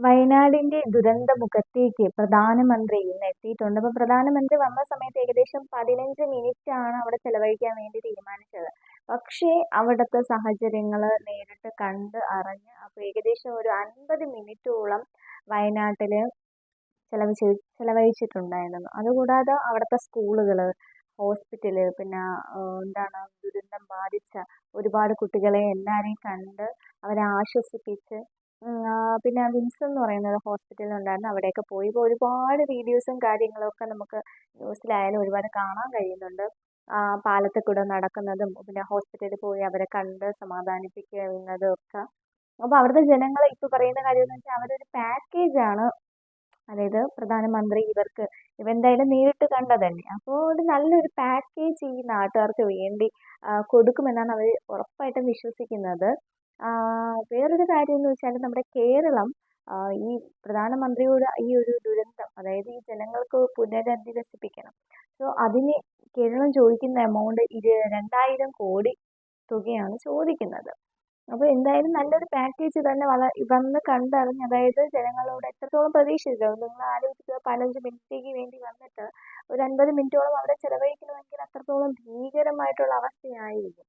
വയനാടിന്റെ ദുരന്തമുഖത്തേക്ക് പ്രധാനമന്ത്രി ഇന്ന് എത്തിയിട്ടുണ്ട്. അപ്പോൾ പ്രധാനമന്ത്രി വന്ന സമയത്ത് ഏകദേശം പതിനഞ്ച് മിനിറ്റ് ആണ് അവിടെ ചെലവഴിക്കാൻ വേണ്ടി തീരുമാനിച്ചത്. പക്ഷേ അവിടുത്തെ സാഹചര്യങ്ങൾ നേരിട്ട് കണ്ട് അറിഞ്ഞ് അപ്പോൾ ഏകദേശം ഒരു അൻപത് മിനിറ്റോളം വയനാട്ടിൽ ചെലവ് ചെലവഴിച്ചിട്ടുണ്ടായിരുന്നു. അതുകൂടാതെ അവിടുത്തെ സ്കൂളുകൾ ഹോസ്പിറ്റൽ പിന്നെ എന്താണ് ദുരന്തം ബാധിച്ച ഒരുപാട് കുട്ടികളെ എല്ലാവരെയും കണ്ട് അവരെ ആശ്വസിപ്പിച്ച് പിന്നെ വിംസ് എന്ന് പറയുന്ന ഒരു ഹോസ്പിറ്റൽ ഉണ്ടായിരുന്നു അവിടെയൊക്കെ പോയി. ഇപ്പോൾ ഒരുപാട് വീഡിയോസും കാര്യങ്ങളൊക്കെ നമുക്ക് ന്യൂസിലായാലും ഒരുപാട് കാണാൻ കഴിയുന്നുണ്ട്. പാലത്തിൽ കൂടെ നടക്കുന്നതും പിന്നെ ഹോസ്പിറ്റലിൽ പോയി അവരെ കണ്ട് സമാധാനിപ്പിക്കുന്നതും ഒക്കെ അപ്പോൾ അവിടുത്തെ ജനങ്ങൾ ഇപ്പോൾ പറയുന്ന കാര്യം എന്ന് വെച്ചാൽ അവരൊരു പാക്കേജാണ്. അതായത് പ്രധാനമന്ത്രി ഇവർക്ക് ഇവെന്തായാലും നേരിട്ട് കണ്ടതല്ലേ. അപ്പോൾ ഒരു നല്ലൊരു പാക്കേജ് ഈ നാട്ടുകാർക്ക് വേണ്ടി കൊടുക്കുമെന്നാണ് അവർ ഉറപ്പായിട്ടും വിശ്വസിക്കുന്നത്. വേറൊരു കാര്യം എന്ന് വെച്ചാൽ നമ്മുടെ കേരളം ഈ പ്രധാനമന്ത്രിയുടെ ഈ ഒരു ദുരന്തം അതായത് ഈ ജനങ്ങൾക്ക് പുനരധിവസിപ്പിക്കണം. സോ അതിന് കേരളം ചോദിക്കുന്ന എമൗണ്ട് ഇരു രണ്ടായിരം കോടി തുകയാണ് ചോദിക്കുന്നത്. അപ്പോൾ എന്തായാലും നല്ലൊരു പാക്കേജ് തന്നെ വള വന്ന് കണ്ടറിഞ്ഞ് അതായത് ജനങ്ങളോട് എത്രത്തോളം പ്രതീക്ഷിച്ചു നിങ്ങൾ ആലോചിക്കുക പതിനഞ്ച് മിനിറ്റേക്ക് വേണ്ടി വന്നിട്ട് ഒരു അൻപത് മിനിറ്റോളം അവിടെ ചിലവഴിക്കണമെങ്കിൽ അത്രത്തോളം ഭീകരമായിട്ടുള്ള അവസ്ഥയായിരിക്കും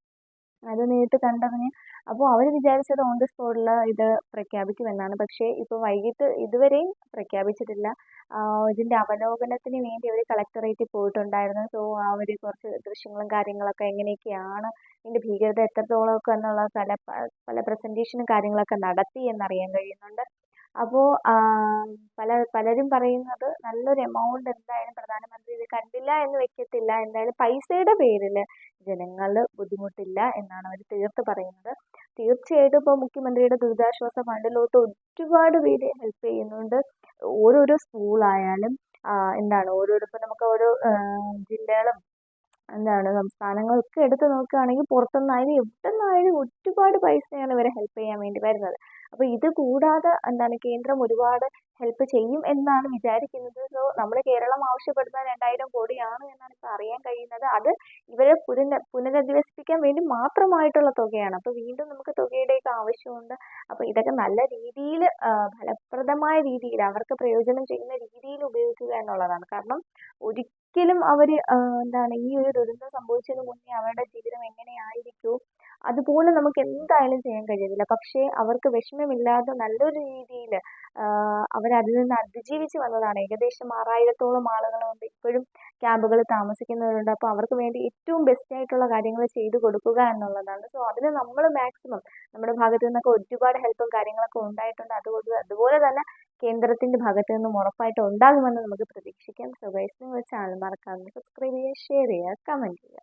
അത് നേരിട്ട് കണ്ടറിഞ്ഞ് അപ്പോൾ അവർ വിചാരിച്ചത് ഓൺ ദി സ്പോട്ടിൽ ഇത് പ്രഖ്യാപിക്കുമെന്നാണ്. പക്ഷേ ഇപ്പോൾ വൈകിട്ട് ഇതുവരെയും പ്രഖ്യാപിച്ചിട്ടില്ല. ഇതിന്റെ അവലോകനത്തിന് വേണ്ടി അവർ കളക്ടറേറ്റിൽ പോയിട്ടുണ്ടായിരുന്നു. സോ അവർ കുറച്ച് ദൃശ്യങ്ങളും കാര്യങ്ങളൊക്കെ എങ്ങനെയൊക്കെയാണ് ഇതിന്റെ ഭീകരത എത്രത്തോളമൊക്കെ എന്നുള്ള പല പല പ്രസന്റേഷനും കാര്യങ്ങളൊക്കെ നടത്തി എന്നറിയാൻ കഴിയുന്നുണ്ട്. അപ്പോൾ പല പലരും പറയുന്നത് നല്ലൊരു എമൗണ്ട് എന്തായാലും പ്രധാനമന്ത്രി ഇത് കണ്ടില്ല എന്ന് വെക്കത്തില്ല. എന്തായാലും പൈസയുടെ പേരിൽ ജനങ്ങൾ ബുദ്ധിമുട്ടില്ല എന്നാണ് അവർ തീർത്ത് പറയുന്നത്. തീർച്ചയായിട്ടും ഇപ്പോൾ മുഖ്യമന്ത്രിയുടെ ദുരിതാശ്വാസ ഫണ്ടിലോട്ട് ഒരുപാട് പേര് ഹെൽപ്പ് ചെയ്യുന്നുണ്ട്. ഓരോരോ സ്കൂളായാലും എന്താണ് ഓരോരോ ഇപ്പോൾ നമുക്ക് ഓരോ ജില്ലകളും എന്താണ് സംസ്ഥാനങ്ങളൊക്കെ എടുത്ത് നോക്കുകയാണെങ്കിൽ പുറത്തുനിന്നായാലും എവിടെ നിന്നായാലും ഒരുപാട് പൈസയാണ് ഇവരെ ഹെൽപ്പ് ചെയ്യാൻ വേണ്ടി വരുന്നത്. അപ്പോൾ ഇത് കൂടാതെ എന്താണ് കേന്ദ്രം ഒരുപാട് ഹെൽപ്പ് ചെയ്യും എന്നാണ് വിചാരിക്കുന്നത്. സോ നമ്മുടെ കേരളം ആവശ്യപ്പെടുന്ന രണ്ടായിരം കോടിയാണ് എന്നാണ് ഇപ്പോൾ അറിയാൻ കഴിയുന്നത്. അത് ഇവരെ പുനര പുനരധിവസിപ്പിക്കാൻ വേണ്ടി മാത്രമായിട്ടുള്ള തുകയാണ്. അപ്പോൾ വീണ്ടും നമുക്ക് തുകയുടെയൊക്കെ ആവശ്യമുണ്ട്. അപ്പോൾ ഇതൊക്കെ നല്ല രീതിയിൽ ഫലപ്രദമായ രീതിയിൽ അവർക്ക് പ്രയോജനം ചെയ്യുന്ന രീതിയിൽ ഉപയോഗിക്കുക എന്നുള്ളതാണ്. കാരണം ഒരിക്കലും അവർ എന്താണ് ഈ ഒരു ദുരന്തം സംഭവിച്ചതിന് മുന്നേ അവരുടെ ജീവിതം എങ്ങനെയായിരിക്കുമോ അതുപോലെ നമുക്ക് എന്തായാലും ചെയ്യാൻ കഴിയത്തില്ല പക്ഷേ അവർക്ക് വിഷമമില്ലാതെ നല്ലൊരു രീതിയിൽ അവരതിൽ നിന്ന് അതിജീവിച്ച് വന്നതാണ്. ഏകദേശം ആറായിരത്തോളം ആളുകളുണ്ട് ഇപ്പോഴും ക്യാമ്പുകളിൽ താമസിക്കുന്നവരുണ്ട്. അപ്പോൾ അവർക്ക് വേണ്ടി ഏറ്റവും ബെസ്റ്റ് ആയിട്ടുള്ള കാര്യങ്ങൾ ചെയ്തു കൊടുക്കുക എന്നുള്ളതാണ്. സോ അതിന് നമ്മൾ മാക്സിമം നമ്മുടെ ഭാഗത്തു നിന്നൊക്കെ ഒരുപാട് ഹെൽപ്പും കാര്യങ്ങളൊക്കെ ഉണ്ടായിട്ടുണ്ട്. അതുകൊണ്ട് അതുപോലെ തന്നെ കേന്ദ്രത്തിന്റെ ഭാഗത്തു നിന്നും ഉറപ്പായിട്ട് ഉണ്ടാകുമെന്ന് നമുക്ക് പ്രതീക്ഷിക്കാം. സോ ഗൈസ് നിങ്ങൾ ചാനൽ മറക്കാതെ സബ്സ്ക്രൈബ് ചെയ്യുക ഷെയർ ചെയ്യുക കമന്റ് ചെയ്യുക.